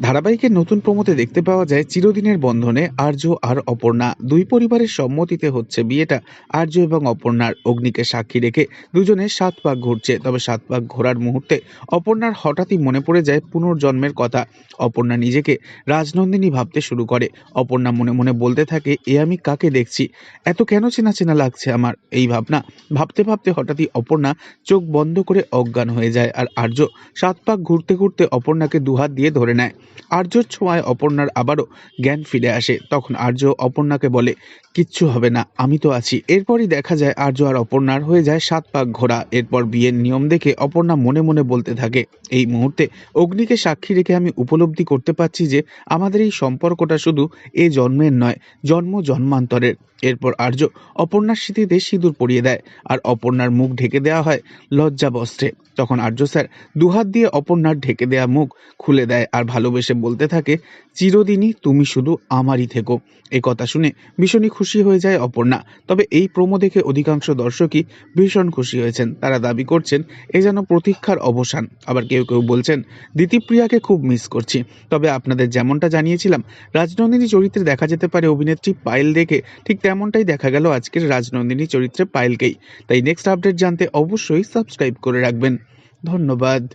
ধারাবাহিকের নতুন প্রমোতে দেখতে পাওয়া যায় চিরদিনের বন্ধনে আর্য আর অপর্ণা। দুই পরিবারের সম্মতিতে হচ্ছে বিয়েটা। আর্য এবং অপর্ণার অগ্নিকে সাক্ষী রেখে দুজনে সাত পাক ঘুরছে। তবে সাত পাক ঘোরার মুহূর্তে অপর্ণার হঠাৎই মনে পড়ে যায় পুনর্জন্মের কথা। অপর্ণা নিজেকে রাজনন্দিনী ভাবতে শুরু করে। অপর্ণা মনে মনে বলতে থাকে, এ আমি কাকে দেখছি? এত কেন চেনা চেনা লাগছে আমার? এই ভাবনা ভাবতে ভাবতে হঠাৎই অপর্ণা চোখ বন্ধ করে অজ্ঞান হয়ে যায়। আর আর্য সাত পাক ঘুরতে ঘুরতে অপর্ণাকে দুহাত দিয়ে ধরে নেয়। আর্যর ছোঁয়ায় অপর্ণার আবারও জ্ঞান ফিরে আসে। তখন আর্য অপর্ণাকে বলে, কিচ্ছু হবে না, আমি তো আছি। এরপরই দেখা যায় আর্য আর অপর্ণার হয়ে যায় সাত পাক ঘোরা এরপর বিয়ের নিয়ম দেখে অপর্ণা মনে মনে বলতে থাকে, এই মুহূর্তে অগ্নিকে সাক্ষী রেখে আমি উপলব্ধি করতে পারছি যে আমাদের এই সম্পর্কটা শুধু এ জন্মের নয়, জন্ম জন্মান্তরের। এরপর আর্য অপর্ণার স্মৃতিতে সিঁদুর পরিয়ে দেয় আর অপর্ণার মুখ ঢেকে দেওয়া হয় লজ্জা বস্ত্রে তখন আর্য স্যার দুহাত দিয়ে অপর্ণার ঢেকে দেওয়া মুখ খুলে দেয় আর ভালোবেসে বলতে থাকে, চিরদিনই তুমি শুধু আমারই থেকো। এই কথা শুনে ভীষণই খুশি হয়ে যায় অপর্ণা। তবে এই প্রোমো দেখে অধিকাংশ দর্শকই ভীষণ খুশি হয়েছেন। তারা দাবি করছেন, এ যেন প্রতীক্ষার অবসান। আবার কেউ কেউ বলছেন, দিতিপ্রিয়াকে খুব মিস করছি। তবে আপনাদের যেমনটা জানিয়েছিলাম, রাজনন্দিনী চরিত্রে দেখা যেতে পারে অভিনেত্রী পায়েল দেখে। ঠিক তেমনটাই দেখা গেল আজকের রাজনন্দিনী চরিত্রে পায়েলকেই। তাই নেক্সট আপডেট জানতে অবশ্যই সাবস্ক্রাইব করে রাখবেন। ধন্যবাদ।